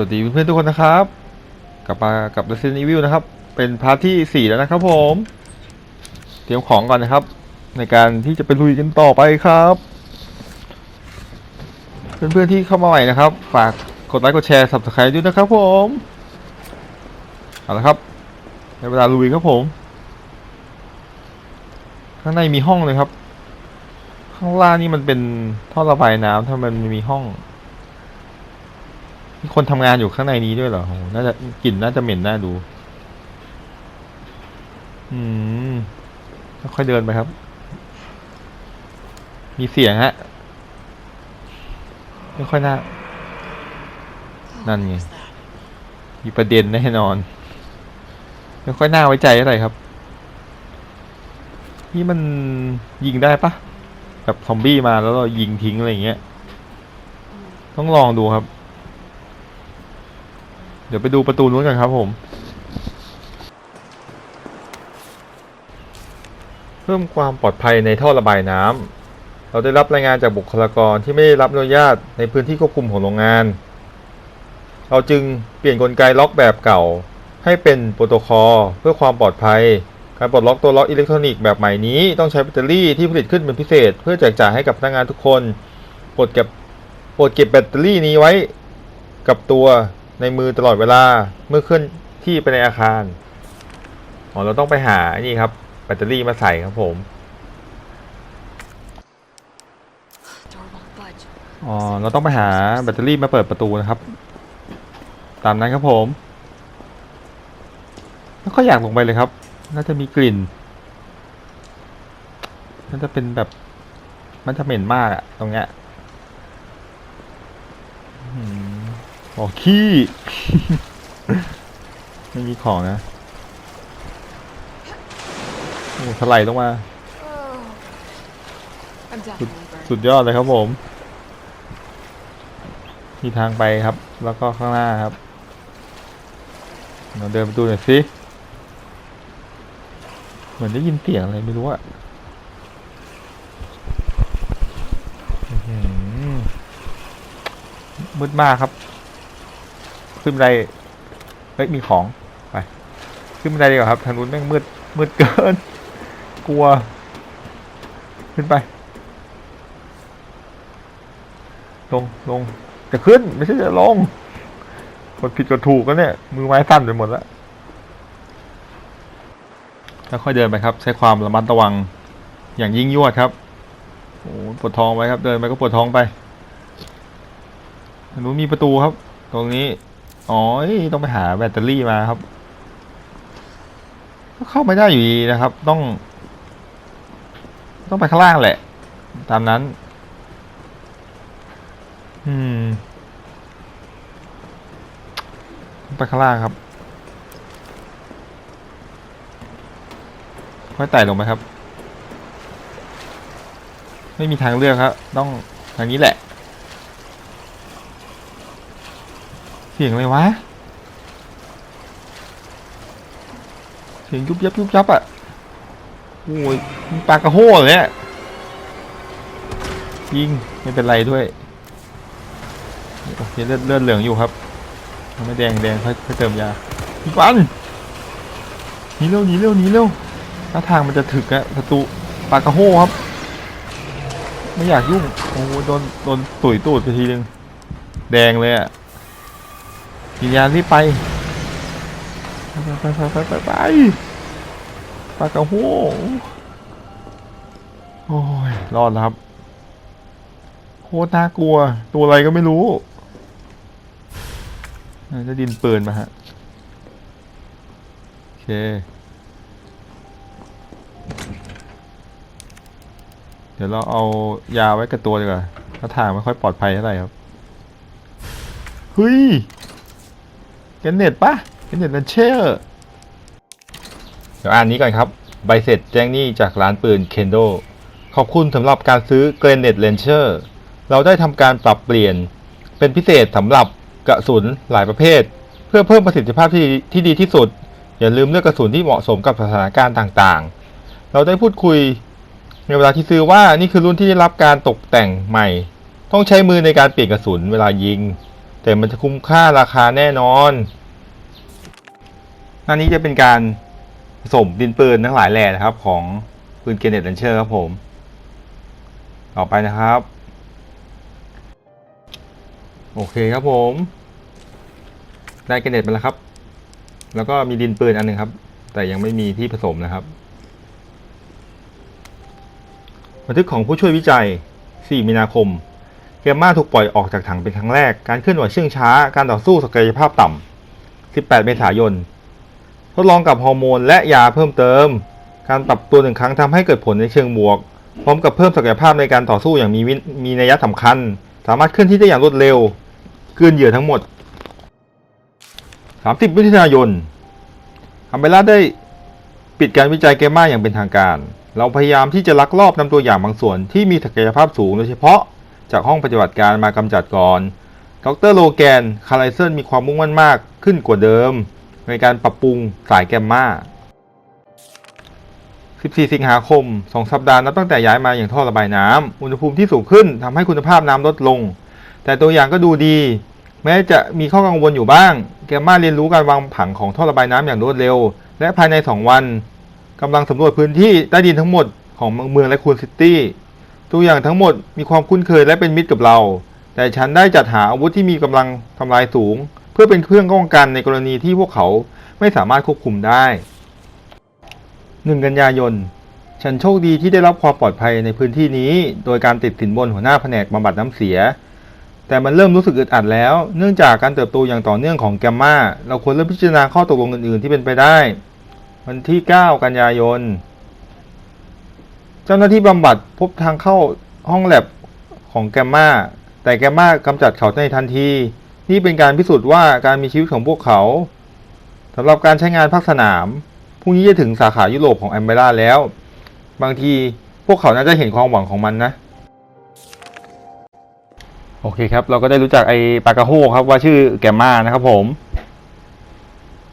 วัสดีเพื่อนๆทุกคนนะครับ กลับมากับ Resident Evil นะครับ เป็นพาร์ทที่ 4 แล้วนะครับผม เตรียมของก่อนนะครับ ในการที่จะไปลุยกันต่อไปครับ เพื่อนๆที่เข้ามาใหม่นะครับ ฝากกดไลค์กดแชร์ Subscribe ด้วยนะครับผมเอาละครับในเวลาลุยครับผม ข้างในมีห้องเลยครับ ข้างล่างนี่มันเป็นท่อระบายน้ำถ้ามันมีห้อง มีคนทำงานอยู่ข้างในนี้ด้วยเหรอโหน่าจะกลิ่นน่าจะเหม็นน่าดู อืมค่อยเดินไปครับ มีเสียงฮะ ไม่ค่อยน่า นั่นไง มีประเด็นแน่นอน ไม่ค่อยน่าไว้ใจอะไรครับ นี่มันยิงได้ปะแบบซอมบี้มาแล้วเรายิงทิ้งอะไรอย่างเงี้ย ต้องลองดูครับ เดี๋ยวไปดูประตูนู้นกันครับผม เพิ่มความปลอดภัยในท่อระบายน้ำเราได้รับรายงานจากบุคลากรที่ไม่ได้รับอนุญาตในพื้นที่ควบคุมของโรงงาน เราจึงเปลี่ยนกลไกล็อกแบบเก่า ให้เป็นโปรโตคอลเพื่อความปลอดภัย การปลดล็อกตัวล็อกอิเล็กทรอนิกส์แบบใหม่นี้ต้องใช้แบตเตอรี่ที่ผลิตขึ้นเป็นพิเศษ เพื่อแจกจ่ายให้กับพนักงานทุกคนโปรดเก็บโปรดเก็บแบตเตอรี่นี้ไว้กับตัว ในมือตลอดเวลาเมื่อเคลื่อนที่ไปในอาคารอ๋อเราต้องไปหาน,นี่ครับแบตเตอรี่มาใส่ครับผมอ๋อเราต้องไปหาแบตเตอรี่มาเปิดประตูนะครับ ตามนั้นครับผมแล้วก็อยากลงไปเลยครับ น่าจะมีกลิ่นน่าจะเป็นแบบมันจะเหม็นมากอะตรงเนี้ยอืม อ๋อขี้ ไม่มีของนะโอ้ถลายลงมา Oh. I'm definitely burned. สุดยอดเลยครับผม มีทางไปครับ แล้วก็ข้างหน้าครับ เราเดินไปดูหน่อยสิ เหมือนได้ยินเสียงอะไรไม่รู้อะอื้อหือมืดมากครับ ขึ้นบันไดเฮ้ยมีของไปขึ้นบันไดดีกว่าครับทางนู้นแม่งมืดมืดเกิน กลัว ขึ้นไป ลงลงจะขึ้นไม่ใช่จะลงกดผิดกดถูกก็เนี่ย มือไม้สั่นไปหมดแล้วแล้วค่อยเดินไปครับ ใช้ความระมัดระวังอย่างยิ่งยวดครับโอ้ปวดท้องไว้ครับ เดินไปก็ปวดท้องไปทางนู้นมีประตูครับ ตรงนี้ อ๋อต้องไปหาแบตเตอรี่มาครับก็เข้าไม่ได้อยู่ดีนะครับ ต้อง ต้องไปข้างล่างแหละ ตามนั้น อืม ไปข้างล่างครับ ค่อยไต่ลงไปครับ ไม่มีทางเลือกครับ ต้องทางนี้แหละ สียงอะไรวะ เสียงยุบยับยุบยับอะ โอ้ยปลากระโห่เลยเนี่ยยิงไม่เป็นไรด้วยโอเคเลือดเลือดเหลืองอยู่ครับไม่แดงแดงค่อยค่อยเติมยาอีกวันหนีเร็วหนีเร็วหนีเร็วถ้าทางมันจะถึกอะประตูปากกระโห้ครับ ไม่อยากยุ่งโอ้โหโดนโดนตุ๋ยตูดไปทีนึงแดงเลยอะ กินยารีบไปไปไปไปไปไปปากกระโห้โอ้ยรอดแล้วครับโคตรน่ากลัว ตัวอะไรก็ไม่รู้น่าจะดินปืนมาฮะโอเคเดี๋ยวเราเอายาไว้กับตัวดีกว่าถ้าทางไม่ค่อยปลอดภัยเท่าไหร่ครับ เฮ้ย แกนเน็ตปะแกนเน็ตนันเชอร์เดี๋ยวอ่านนี้ก่อนครับ ใบเสร็จแจ้งหนี้จากร้านปืนเคนโดขอบคุณสำหรับการซื้อเกรเน็ตเลนเชอร์เราได้ทำการปรับเปลี่ยน เป็นพิเศษสำหรับกระสุนหลายประเภท เพื่อเพิ่มประสิทธิภาพที่ที่ดีที่สุด อย่าลืมเลือกกระสุนที่เหมาะสมกับสถานการณ์ต่างๆ เราได้พูดคุยในเวลาที่ซื้อว่านี่คือรุ่นที่ได้รับการตกแต่งใหม่ ต้องใช้มือในการเปลี่ยนกระสุนเวลายิง แต่มันจะคุ้มค่าราคาแน่นอน หน้านี้จะเป็นการผสมดินปืนทั้งหลายแหล่นะครับ ของปืนเกเนตแลนเชอร์ครับผม ต่อไปนะครับ โอเคครับผม ได้เกเนตไปแล้วครับ แล้วก็มีดินปืนอันหนึ่งครับ แต่ยังไม่มีที่ผสมนะครับบันทึกของผู้ช่วยวิจัย 4 มีนาคม เกมมาถูกปล่อยออกจากถังเป็นครั้งแรก การเคลื่อนไหวเชื่องช้า การต่อสู้ศักยภาพต่ำ 18 เมษายน ทดลองกับฮอร์โมนและยาเพิ่มเติม การปรับตัวหนึ่งครั้งทำให้เกิดผลในเชิงบวก พร้อมกับเพิ่มศักยภาพในการต่อสู้อย่างมีวิมีนัยสำคัญ สามารถเคลื่อนที่ได้อย่างรวดเร็วกลืนเหยื่อทั้งหมด 30 มิถุนายนอัมเบล่าได้ปิดการวิจัยเกมมาอย่างเป็นทางการ เราพยายามที่จะลักลอบนำตัวอย่างบางส่วนที่มีศักยภาพสูงโดยเฉพาะ จากห้องปฏิบัติการมากำจัดก่อน ดรโลแกน คาร์ไลเซนมีความมุ่งมั่นมากขึ้นกว่าเดิม ในการปรับปรุงสายแกมมา14 สิงหาคม 2 สัปดาห์นับตั้งแต่ย้ายมาอย่างท่อระบายน้ำอุณหภูมิที่สูงขึ้นทำให้คุณภาพน้ำลดลง แต่ตัวอย่างก็ดูดี แม้จะมีข้อกังวลอยู่บ้าง แกมมาเรียนรู้การวางผังของท่อระบายน้ำอย่างรวดเร็ว และภายใน 2 วันกำลังสำรวจพื้นที่ใต้ดินทั้งหมดของเมืองและคูนซิตี้ ตัวอย่างทั้งหมดมีความคุ้นเคยและเป็นมิตรกับเรา แต่ฉันได้จัดหาอาวุธที่มีกำลังทำลายสูง เพื่อเป็นเครื่องป้องกันในกรณีที่พวกเขาไม่สามารถควบคุมได้ 1 กันยายน ฉันโชคดีที่ได้รับความปลอดภัยในพื้นที่นี้ โดยการติดสินบนหัวหน้าแผนกบำบัดน้ำเสีย แต่มันเริ่มรู้สึกอึดอัดแล้ว เนื่องจากการเติบโตอย่างต่อเนื่องของแกมมาเราควรเริ่มพิจารณาข้อตกลงอื่นๆ ที่เป็นไปได้ วันที่ 9 กันยายน เจ้าหน้าที่บำบัดพบทางเข้าห้องแลบของแกมมาแต่แกมมากำจัดเขาในทันที นี่เป็นการพิสูจน์ว่าการมีชีวิตของพวกเขาสำหรับการใช้งานภาคสนามพรุ่งนี้จะถึงสาขายุโรปของแอมเบร่าแล้ว บางทีพวกเขาน่าจะเห็นความหวังของมันนะ โอเคครับ เราก็ได้รู้จักไอ้ปากาโฮครับว่าชื่อแกมมานะครับผม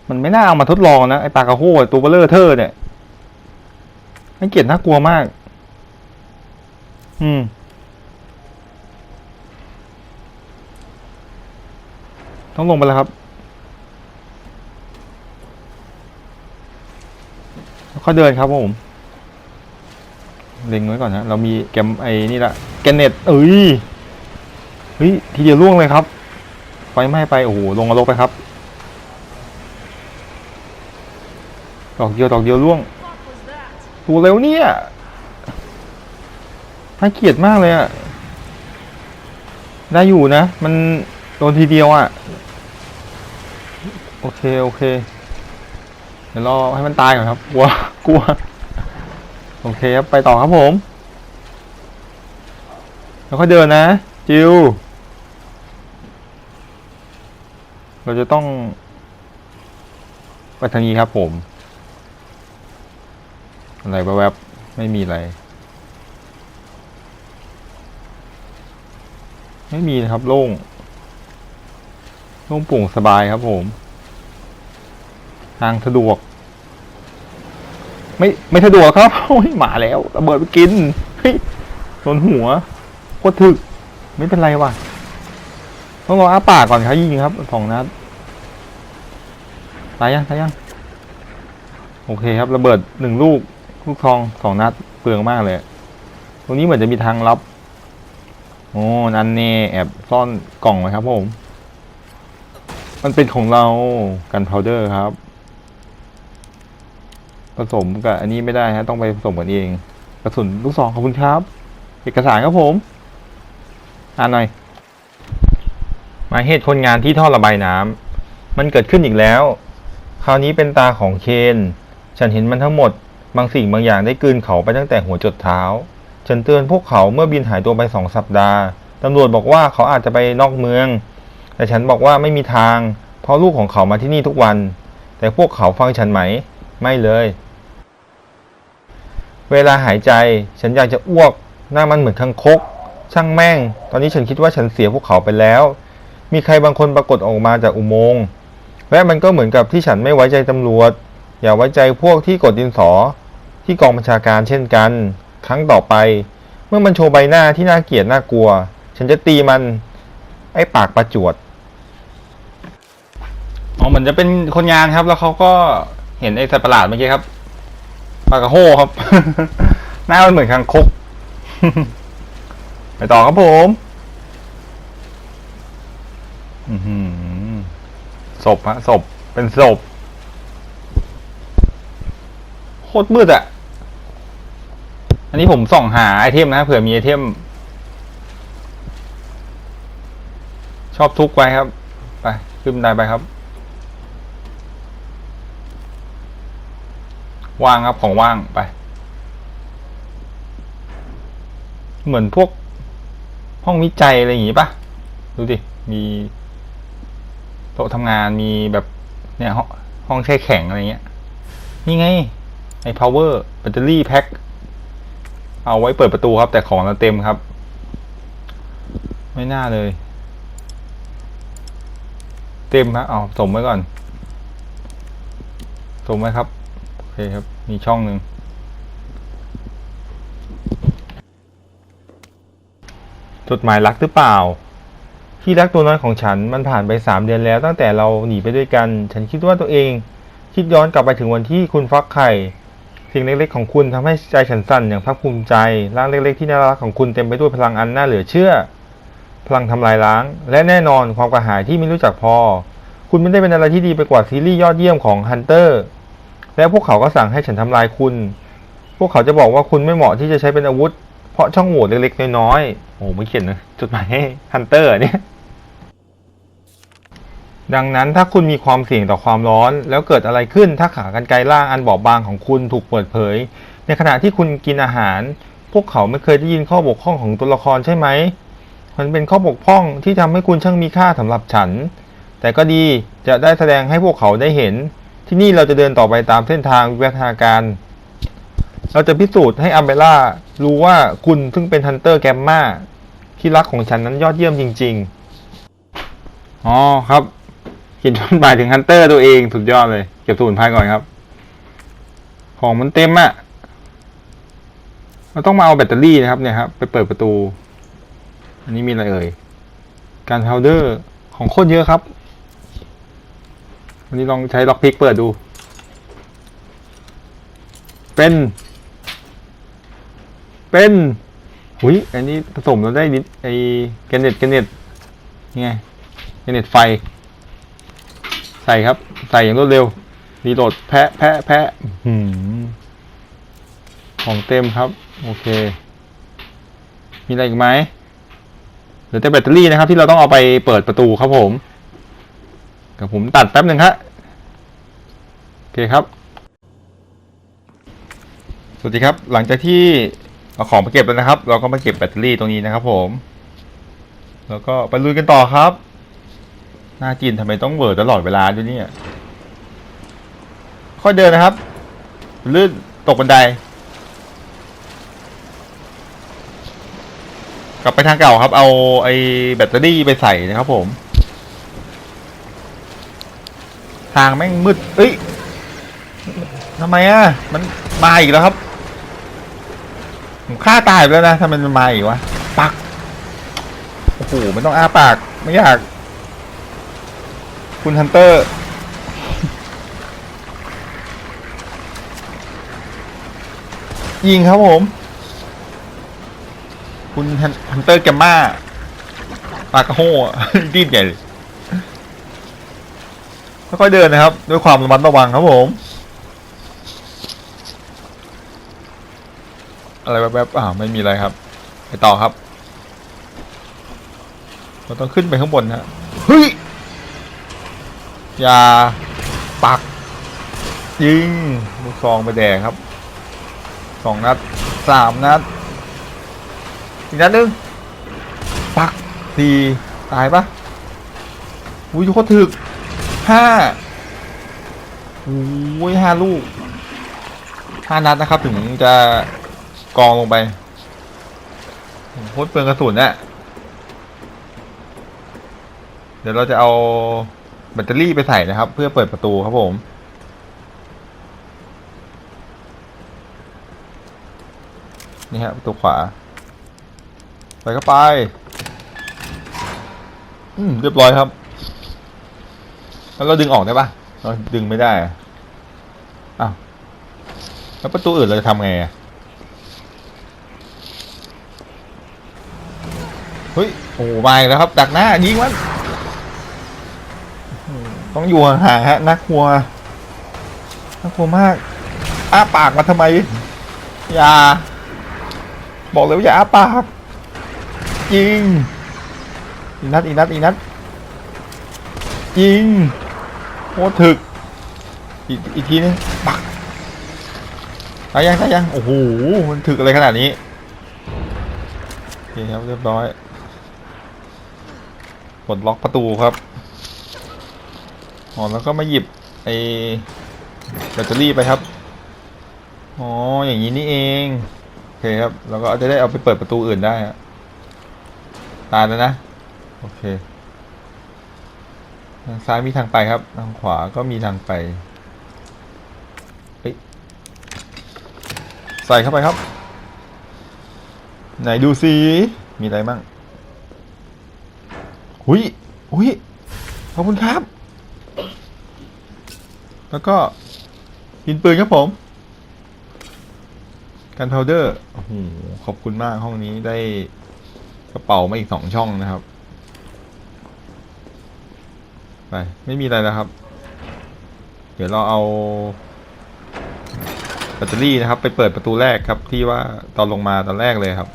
มันไม่น่าเอามาทดลองนะไอ้ปากาโฮตัวเบลเลอร์เทอร์เนี่ยน่าเกลียดน่ากลัวมาก อืม ต้องลงไปแล้วครับค่อยเดินครับผม เล็งไว้ก่อนนะ เรามีแกมไอ้นี่ละแกนเน็ตเอ้ย เฮ้ย ทีเดียวล่วงเลยครับ ไฟไหม้ไป โอ้โห ลงนรกไปครับ ดอกเดียว ดอกเดียวล่วงตัวเร็วเนี่ย น่าเกลียดมากเลยอะได้อยู่นะ มันโดนทีเดียวอะโอเค โอเค เดี๋ยวรอให้มันตายก่อนครับ กลัว กลัว โอเคครับ ไปต่อครับผม แล้วก็เดินนะ จิว เราจะต้อง ไปทางนี้ครับผม อะไรแวบๆไม่มีอะไร ไม่มีนะครับ โล่ง โล่งโปร่งสบายครับผม ทางสะดวก ไม่ไม่สะดวกครับโอ้ยหมาแล้วระเบิดไปกินเฮ้ยโดนหัวโคตรถึก ไม่เป็นไรว่ะต้องรออ้าปากก่อนครับยิงครับสองนัดตายยังตายยังโอเคครับระเบิดหนึ่งลูกลูกทองสองนัดเปลืองมากเลย ตรงนี้เหมือนจะมีทางลับ โอ้นั่นเน่แอบซ่อนกล่องไว้ครับผม มันเป็นของเรากันพาวเดอร์ครับ ผสมกับอันนี้ไม่ได้ฮะ ต้องไปผสมกันเอง กระสุนลูกซองขอบคุณครับ เอกสารครับผม อ่านหน่อยหมายเหตุคนงานที่ท่อระบายน้ำมันเกิดขึ้นอีกแล้ว คราวนี้เป็นตาของเคน ฉันเห็นมันทั้งหมด บางสิ่งบางอย่างได้กลืนเขาไปตั้งแต่หัวจดเท้า ฉันเตือนพวกเขาเมื่อบินหายตัวไปสองสัปดาห์ตำรวจบอกว่าเขาอาจจะไปนอกเมือง แต่ฉันบอกว่าไม่มีทาง เพราะลูกของเขามาที่นี่ทุกวัน แต่พวกเขาฟังฉันไหม ไม่เลย เวลาหายใจ ฉันอยากจะอ้วก หน้ามันเหมือนคังคก ช่างแม่ง ตอนนี้ฉันคิดว่าฉันเสียพวกเขาไปแล้ว มีใครบางคนปรากฏออกมาจากอุโมงค์ และมันก็เหมือนกับที่ฉันไม่ไว้ใจตำรวจ อย่าไว้ใจพวกที่กดดินสอ ที่กองบัญชาการเช่นกัน ครั้งต่อไป เมื่อมันโชว์ใบหน้าที่น่าเกลียดน่ากลัว ฉันจะตีมัน ไอ้ปากประจวดอ๋อเหมือนจะเป็นคนงานครับ แล้วเขาก็เห็นไอ้สัตว์ประหลาดเมื่อกี้ครับปากกระโฮครับ หน้ามันเหมือนคางคกไปต่อครับผมอือหือศพฮะศพเป็นศพโคตรมืดอะ อันนี้ผมส่องหาไอเทมนะเผื่อมีไอเทม ชอบทุกไว้ครับ ไป ขึ้นไดไปครับ ว่างครับของว่างไป เหมือนพวกห้องวิจัยอะไรอย่างงี้ปะดูดิ มีโต๊ะทำงานมีแบบเนี่ยห้องห้องแช่แข็งอะไรเงี้ย นี่ไง ไอ้ power แบตเตอรี่แพ็ค เอาไว้เปิดประตูครับ แต่ของเราเต็มครับ ไม่น่าเลย เต็มฮะเอาสมไว้ก่อนสมไว้ครับโอเคครับ มีช่องหนึ่งจดหมายรักหรือเปล่า ที่รักตัวน้อยของฉันมันผ่านไปสามเดือนแล้วตั้งแต่เราหนีไปด้วยกัน ฉันคิดว่าตัวเอง คิดย้อนกลับไปถึงวันที่คุณฟักไข่ สิ่งเล็กๆของคุณทำให้ใจฉันสั่นอย่างภาคภูมิใจร่างเล็กๆที่น่ารักของคุณเต็มไปด้วยพลังอันน่าเหลือเชื่อ พลังทำลายล้าง และแน่นอนความกระหายที่ไม่รู้จักพอ คุณไม่ได้เป็นอะไรที่ดีไปกว่าซีรีส์ยอดเยี่ยมของฮันเตอร์และพวกเขาก็สั่งให้ฉันทำลายคุณ พวกเขาจะบอกว่าคุณไม่เหมาะที่จะใช้เป็นอาวุธ เพราะช่องโหว่เล็กๆน้อยๆโอ้ไม่เขียนนะจดหมายให้ฮันเตอร์เนี่ย ดังนั้นถ้าคุณมีความเสี่ยงต่อความร้อน แล้วเกิดอะไรขึ้นถ้าขากรรไกรล่างอันบอบบางของคุณถูกเปิดเผย ในขณะที่คุณกินอาหาร พวกเขาไม่เคยได้ยินข้อบกพร่องของตัวละครใช่ไหม มันเป็นข้อบกพร่องที่ทำให้คุณช่างมีค่าสำหรับฉัน แต่ก็ดีจะได้แสดงให้พวกเขาได้เห็น ที่นี่เราจะเดินต่อไปตามเส้นทางวิวัฒนาการ เราจะพิสูจน์ให้อัมเบล่ารู้ว่าคุณซึ่งเป็นฮันเตอร์แกมมาที่รักของฉันนั้นยอดเยี่ยมจริง ๆ อ๋อครับ ขียนจดหมายถึงฮันเตอร์ตัวเองสุดยอดเลย เก็บสมุนไพรก่อนครับ ของมันเต็มอะเราต้องมาเอาแบตเตอรี่นะครับเนี่ยครับไปเปิดประตู อันนี้มีอะไรเอ่ย การพาวเดอร์ของโคตรเยอะครับ วันนี้ลองใช้ล็อกพิกเปิดดู เป็น เป็นหุยอันนี้ผสมแล้วได้นิไอแกนเน็ตแกนเน็ตนี่ไงแกนเน็ตไฟ ใส่ครับ ใส่อย่างรวดเร็วรีโหลดแพะแพะแพะของเต็มครับ โอเค มีอะไรอีกไหมเหลือแต่แบตเตอรี่นะครับ ที่เราต้องเอาไปเปิดประตูครับผมเดี๋ยวผมตัดแป๊บหนึ่งฮะโอเคครับ สวัสดีครับ หลังจากที่เอาของไปเก็บแล้วนะครับ เราก็มาเก็บแบตเตอรี่ตรงนี้นะครับผม แล้วก็ไปลุยกันต่อครับ หน้าจีนทำไมต้องเวิร์ดตลอดเวลาด้วยเนี่ยค่อยเดินนะครับ ลื่นตกบันได กลับไปทางเก่าครับ เอาไอ้แบตเตอรี่ไปใส่นะครับผม ทางแม่งมืด เอ้ยทำไมอะ มันมาอีกแล้วครับ ผมฆ่าตายไปแล้วนะทำไมมันมาอีกวะ ปัก โอ้โหไม่ต้องอ้าปาก ไม่อยาก คุณฮันเตอร์ ยิงครับผม คุณฮันเตอร์แกมมาปากระโห่อะดิ้นใหญ่เลยค่อยๆเดินนะครับ ด้วยความระมัดระวังครับผม อะไรแวบๆอ่าไม่มีอะไรครับ ไปต่อครับเราต้องขึ้นไปข้างบนฮะเฮ้ย อย่าปักยิงลูกซองไปแดงครับสองนัดสามนัดอีกนัดหนึงปักสี่ตายปะอุ้ยโคตรถึกห้าอุ้ยห้าลูกห้านัดนะครับ ถึงจะกองลงไปโคตรเปลืองกระสุนน่ะเดี๋ยวเราจะเอา แบตเตอรี่ไปใส่นะครับ เพื่อเปิดประตูครับผมนี่ฮะประตูขวาไปเข้าไป อืมเรียบร้อยครับ แล้วเราดึงออกได้ปะเราดึงไม่ได้อ้าวแล้วประตูอื่นเราจะทำไงอะเฮ้ยโอ้มาอีกแล้วครับ ดักหน้ายิงมัน ต้องอยู่ห่างฮะน่ากลัวน่ากลัวมาก อ้าปากมาทำไม อย่า บอกเลยว่าอย่าอ้าปากยิงอีนัดอีนัดอีนัดยิงโคตรถึก อีกอีกทีนึงปักตายยังตายยังโอ้โหมันถึกอะไรขนาดนี้โอเคครับเรียบร้อยกดล็อกประตูครับ อ๋อแล้วก็มาหยิบไอ้แบตเตอรี่ไปครับ อ๋อ อย่างนี้นี่เอง โอเคครับ แล้วก็จะได้เอาไปเปิดประตูอื่นได้ตายแล้วนะ โอเค ทางซ้ายมีทางไปครับ ทางขวาก็มีทางไป ใส่เข้าไปครับ ไหนดูสิ มีอะไรมั่งหุยหุยขอบคุณครับ แล้วก็ยินปืนครับผม กันพาวเดอร์โอ้โหขอบคุณมากห้องนี้ได้กระเป๋ามาอีกสองช่องนะครับ ไป ไม่มีอะไรแล้วครับ เดี๋ยวเราเอาแบตเตอรี่นะครับ ไปเปิดประตูแรกครับที่ว่าตอนลงมาตอนแรกเลยครับ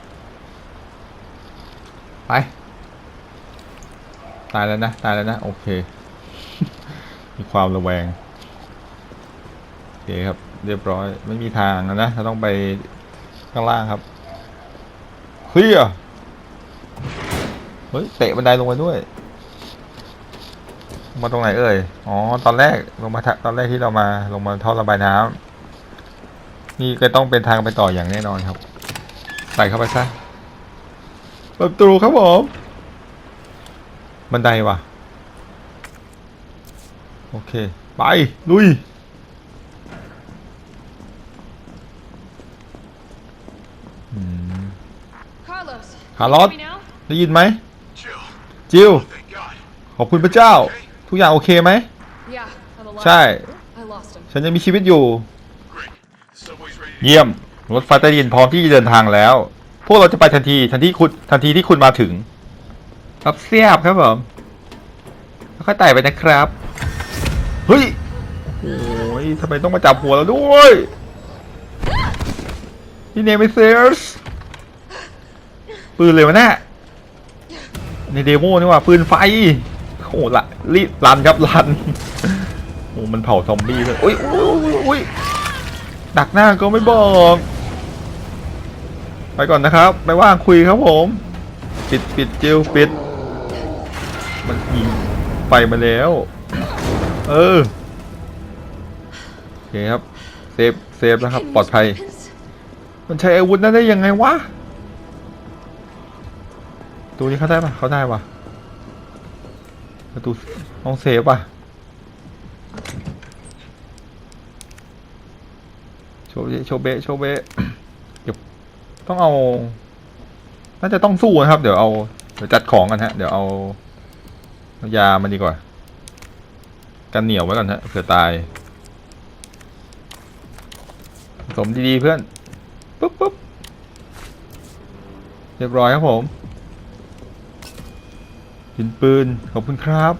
ไป ตายแล้วนะ ตายแล้วนะ โอเค มีความระแวง เคครับ เรียบร้อย ไม่มีทางนะเราต้องไปข้างล่างครับเฮ้ยเฮ้ยเตะบันไดลงมาด้วย มาตรงไหนเอ่ยอ๋อตอนแรกลงมาตอนแรกที่เรามา ลงมาท่อระบายน้ำนี่ก็ต้องเป็นทางไปต่ออย่างแน่นอนครับใส่เข้าไปซะเปิดประตูครับผมบันไดว่ะ โอเค ไป ลุย Carlos. Carlos? can you hear me now? ได้ยินไหม Jill, จิว thank God. ขอบคุณพระเจ้า ทุกอย่างโอเคไหม Yeah, I'm alive. ใช่ I lost him. ฉันยังมีชีวิตอยู่ Great. The subway's ready to เยี่ยม รถไฟใต้ดินพร้อมที่จะเดินทางแล้ว พวกเราจะไปทันที ทันทีคุณทันทีที่คุณมาถึง ครับเสียบครับผมแล้วค่อยไต่ไปนะครับ เฮ้ย โอ้ยทำไมต้องมาจับหัวเราด้วย นี่เนมิเซส ปืนเลยวะเนี่ยในเดโมนี่ว่าปืนไฟโอ้ละรีรันครับรันโอ้มันเผาซอมบี้เลยอุ้ยอุ้ยอุ้ยดักหน้าก็ไม่บอก ไปก่อนนะครับ ไม่ว่างคุยครับผม ปิดปิดเจลปิด มันยิงไฟมาแล้ว เออโอเคครับ เซฟเซฟแล้วครับ ปลอดภัย มันใช้อาวุธนั้นได้ยังไงวะ ตัวนี้เขาได้ปะเขาได้ปะประตูห้องเซฟปะโชเบโชเบโชเบเดี๋ยวต้องเอา น่าจะต้องสู้นะครับ เดี๋ยวเอาเดี๋ยวจัดของกันฮะ เดี๋ยวเอาเอายามันดีกว่า กันเหนียวไว้ก่อนฮะเผื่อตายสมดีๆเพื่อนปุ๊บปุ๊บเรียบร้อยครับผม หินปืน ขอบคุณครับ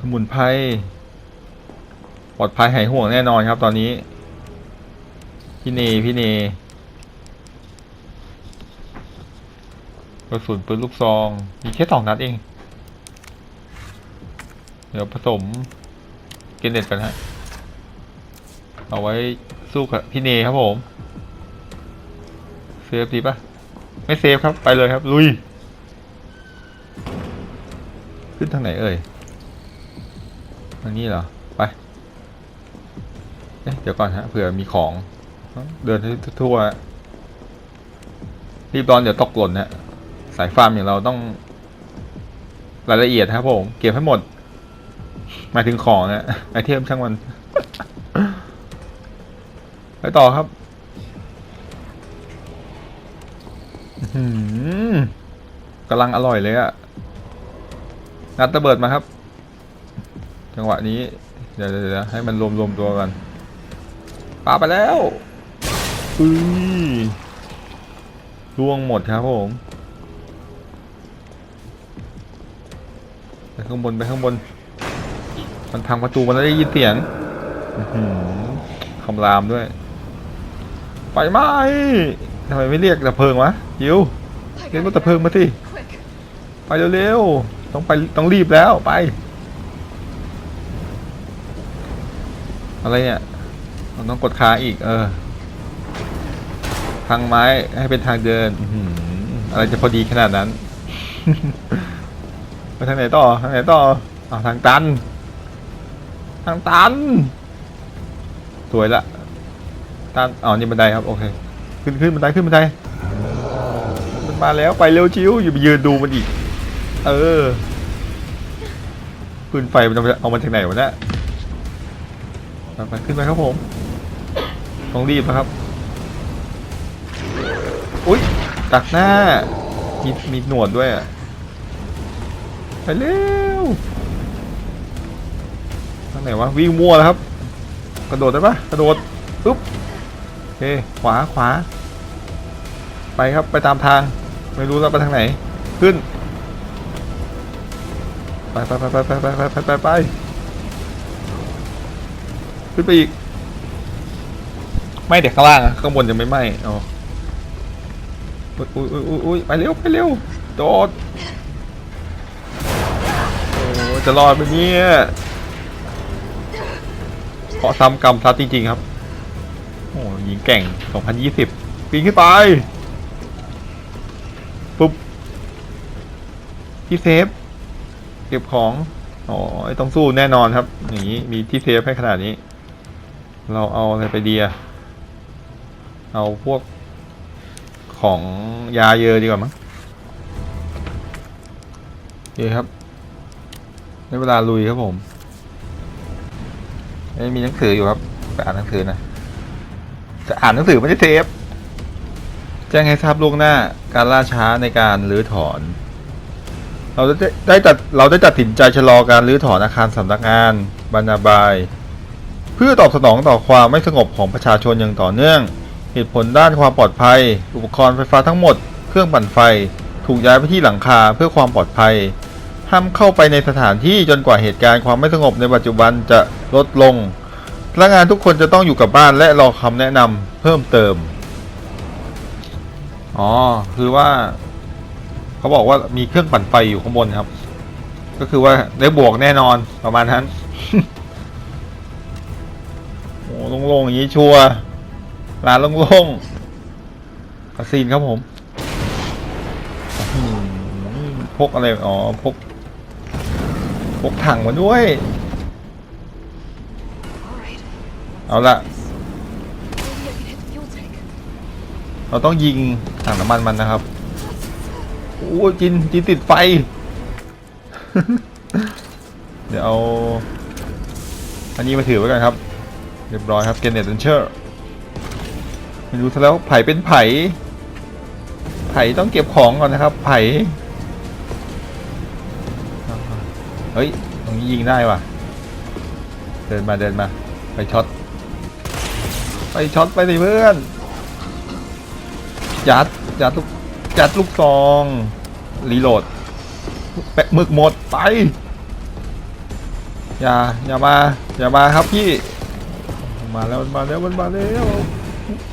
สมุนไพรปลอดภัยหายห่วงแน่นอนครับตอนนี้ พี่เนพี่เนกระสุนปืนลูกซอง มีแค่สองนัดเอง เดี๋ยวผสมเกรเน็ตกันฮะ เอาไว้สู้กับพี่เนครับผม เซฟดีปะไม่เซฟครับ ไปเลยครับ ลุย ขึ้นทางไหนเอ่ยทางนี้เหรอ ไปเอ๊ะเดี๋ยวก่อนฮะเผื่อมีของ เดินทั่ว รีบร้อนเดี๋ยวตกหล่นนะสายฟาร์มอย่างเราต้อง รายละเอียดครับผม เก็บให้หมดหมายถึงของนะไอเทมช่างมัน ไปต่อครับกำลังอร่อยเลยอะ งัดระเบิดมาครับ จังหวะนี้ เดี๋ยวเดี๋ยวให้มันรวมรวมตัวกันปาไปแล้วอุ้ยล่วงหมดครับผมไปข้างบนไปข้างบน มันพังประตูมันได้ยินเสียงคำรามด้วยไฟไหมทำไมไม่เรียกดับเพลิงวะยิวเรียกรถดับเพลิงมาสิไปเร็วๆ ต้องไปต้องรีบแล้วไป อะไรเนี่ยเราต้องกดค้าอีก เออ ทางไม้ให้เป็นทางเดินอือะไรจะพอดีขนาดนั้นไปทางไหนต่อทางไหนต่ออาทางตัน ทางตันสวยละตันอ๋อนี่บันไดครับโอเค ขึ้นขึ้นบันไดขึ้นบันไดมันมาแล้วไปเร็วจิ๋วอย่าไปยืนดูมันอีก เออปืนไฟมันเอามาเอามาจากไหนวะเนี่ยไปขึ้นไปครับผมต้องรีบนะครับ อุ้ยตักหน้า มีมีหนวดด้วยอะ ไปเร็วทางไหนวะ วิ่งมั่วแล้วครับ กระโดดได้ปะกระโดดปุ๊บโอเคขวาขวา ไปครับไปตามทาง ไม่รู้แล้วไปทางไหน ขึ้น ไปไปไปไปไปไปไปไปไปขึ้นไปอีก ไม่เด็กข้างล่างอะข้างบนจะไม่ไหม้อ๋ออุ้ยอุ้ยอุ้ยอุ้ยไปเร็วไปเร็วโดดโอ้จะรอดไหมเนี่ยขอซ้ำกรรมซัดจริง ๆ ครับ โอ้ยิงเก่ง 2020ปีนขึ้นไป ปุ๊บที่เซฟ เก็บของอ๋อไอ้ต้องสู้แน่นอนครับอย่างนี้มีที่เซฟให้ขนาดนี้ เราเอาอะไรไปเดีอะเอาพวกของยาเยอะดีกว่ามั้งโอเคครับในเวลาลุยครับผมเอ้ยมีหนังสืออยู่ครับไปอ่านหนังสือนะจะอ่านหนังสือไม่ได้เซฟแจ้งให้ทราบล่วงหน้าการล่าช้าในการรื้อถอน เราได้ได้ตัดเราได้ตัดสินใจชะลอการรื้อถอนอาคารสำนักงานบรรณาบาย เพื่อตอบสนองต่อความไม่สงบของประชาชนอย่างต่อเนื่อง เหตุผลด้านความปลอดภัย อุปกรณ์ไฟฟ้าทั้งหมด เครื่องปั่นไฟ ถูกย้ายไปที่หลังคาเพื่อความปลอดภัยห้ามเข้าไปในสถานที่จนกว่าเหตุการณ์ความไม่สงบในปัจจุบันจะลดลงพนักงานทุกคนจะต้องอยู่กับบ้านและรอคำแนะนำเพิ่มเติม อ๋อ คือว่า เขาบอกว่ามีเครื่องปั่นไฟอยู่ข้างบนครับ ก็คือว่าได้บวกแน่นอนประมาณนั้นโอ้โล่งๆอย่างนี้ชัวร์ร้านโล่งๆคาซีนครับผมพกอะไรอ๋อพกพกถังมาด้วย เอาละเราต้องยิงถังน้ำมันมันนะครับ โอ้จินจินติดไฟ เดี๋ยวเอาอันนี้มาถือไว้ก่อนครับ เรียบร้อยครับเกนเนตเดนเชอร์ไม่รู้ซะแล้วไผ่เป็นไผ่ ไผ่ต้องเก็บของก่อนนะครับ ไผ่เฮ้ย ตรงนี้ยิงได้ว่ะ เดินมาเดินมา ไปช็อต ไปช็อตไปสิเพื่อนยัดยัดลูก ยัดลูกซองรีโหลดแปะหมึกหมดไป อย่าอย่ามา อย่ามาครับพี่ มาแล้วมาแล้วมันมาแล้ว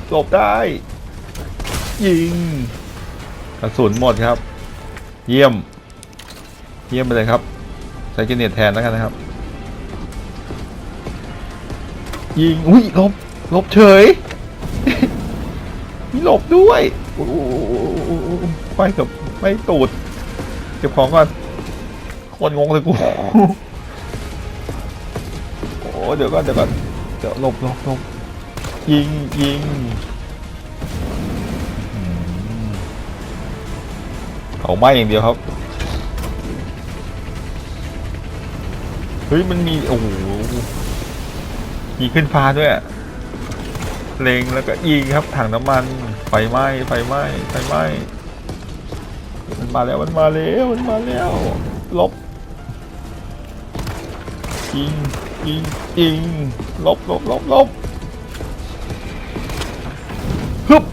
หลบได้ ยิง กระสุนหมดครับ เยี่ยม เยี่ยมไปเลยครับใช้เกเนตแทนแล้วกันนะครับ ยิง อุ้ยหลบหลบเฉยมีหลบด้วย ไปกับไม่ตูดเก็บของก่อนคนงงเลยกูโอ้เดี๋ยวก่อนเดี๋ยวก่อนเดี๋ยวหลบหลบหลบยิงยิงเขาไม้อย่างเดียวครับเฮ้ยมันมีโอ้โหมีขึ้นฟ้าด้วยอะ เล็งแล้วก็ยิงครับถังน้ำมันไฟไหม้ไฟไหม้ไฟไหม้มันมาแล้วมันมาแล้วมันมาแล้วลบยิงยิงยิงลบลบลบลบฮึบ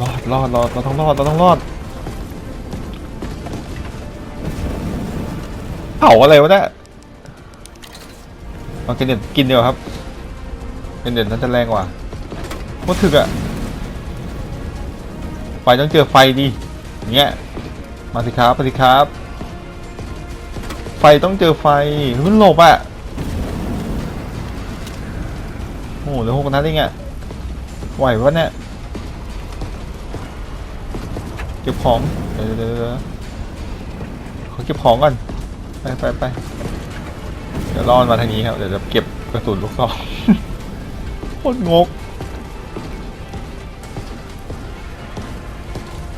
รอดรอดรอดเราต้องรอดเราต้องรอดเผาอะไรวะเนี่ยเอาเกนเด็ดกินเดียวครับ เกนเด็ดน่าจะแรงกว่าโคตรถึกอะไฟต้องเจอไฟดิอย่างเงี้ย มาสิครับมาสิครับ ไฟต้องเจอไฟมันหลบอะโอ้โหเหลือหกนัดเองอะไหวปะเนี่ยเก็บของ เดี๋ยวเดี๋ยวขอเก็บของก่อน ไปไปไปเดี๋ยวรอนมาทางนี้ครับ เดี๋ยวจะเก็บกระสุนลูกซอง คตรงก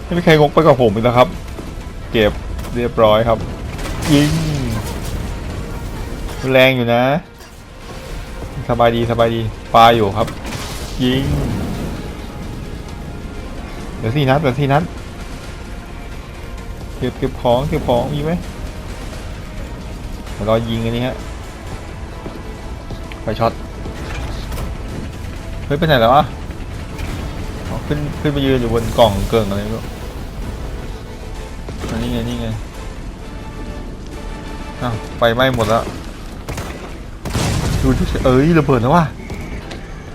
ไม่มีใครงกไปกับผมอีกแล้วครับ เก็บเรียบร้อยครับ ยิง แรงอยู่นะ สบายดีสบายดีปลาอยู่ครับ ยิงเหลือสี่นัดเหลือสี่นัดเก็บเก็บของเก็บของมีไหมเรอยิงอันนี้ฮะไฟช็อต ฮ้ยไปไหนแล้ววะอ๋อขึ้นขึ้นไปยืนอยู่บนกล่องเกิงอะไรไม่รู้อันนี้ไงนี่ไงอ้าวไฟไหม้หมดแล้วดูที่เอ้ยระเบิดแล้วว่ะ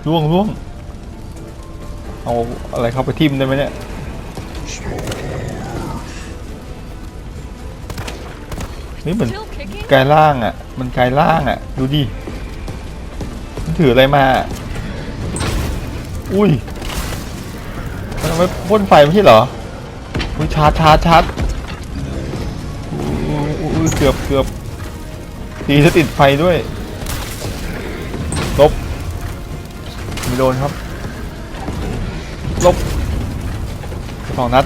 ล่วงล่วงเอาอะไรเข้าไปทิ่มได้ไหมเนี่ยนี่เหมือน Still kicking? กายล่างอะ มันกายล่างอะ ดูดิมันถืออะไรมา อุ้ยมันเอาไว้พ่นไฟไม่ใช่เหรออุ้ยชาร์จชาร์จชาร์จอุ้ยอุ้ยอุ้ยเกือบเกือบตีจะติดไฟด้วยลบไม่โดนครับลบสองนัด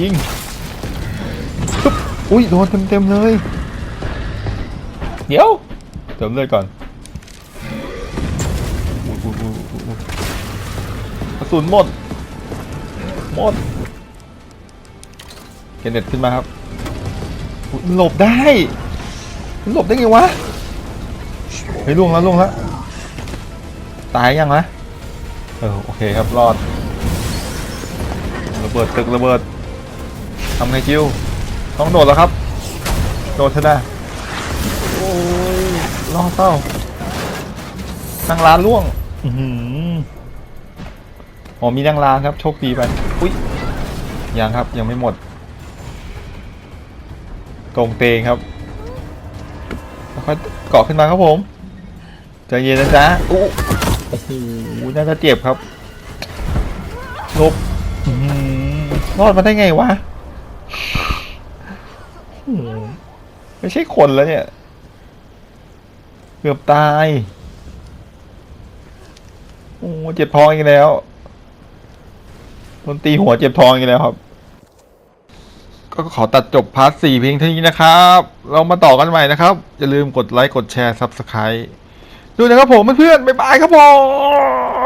ยิงปึ๊บอุ้ยโดนเต็มเต็มเลย เดี๋ยวเติมเลือดก่อน สุนหมด หมดเกเน็ตขึ้นมาครับมันหลบได้มันหลบได้ไงวะเฮ้ยล่วงแล้วล่วงแล้วตายยังนะเออโอเคครับรอดระเบิดตึกระเบิดทำไงจิวต้องโดดแล้วครับ โดดเถอะนะโอ้ยรอดเต้านั่งร้านล่วง อือหือ อ๋อมีนั่งร้านครับ โชคดีไป อุ้ยยังครับยังไม่หมด ตรงเตงครับค่อยเกาะขึ้นมาครับผมใจเย็นนะจ๊ะอู้โอ้โหน่าจะเจ็บครับลบรอดมาได้ไงวะไม่ใช่คนแล้วเนี่ย เกือบตาย โอ้เจ็บท้ออีกแล้ว โดนตีหัวเจ็บท้องอีกแล้วครับ ก็ขอตัดจบพาร์ทสี่เพียงเท่านี้นะครับ เรามาต่อกันใหม่นะครับ อย่าลืมกดไลค์ กดแชร์ซับสไคร b e ดูนะครับผมเพื่อนๆบ๊ายบายครับผม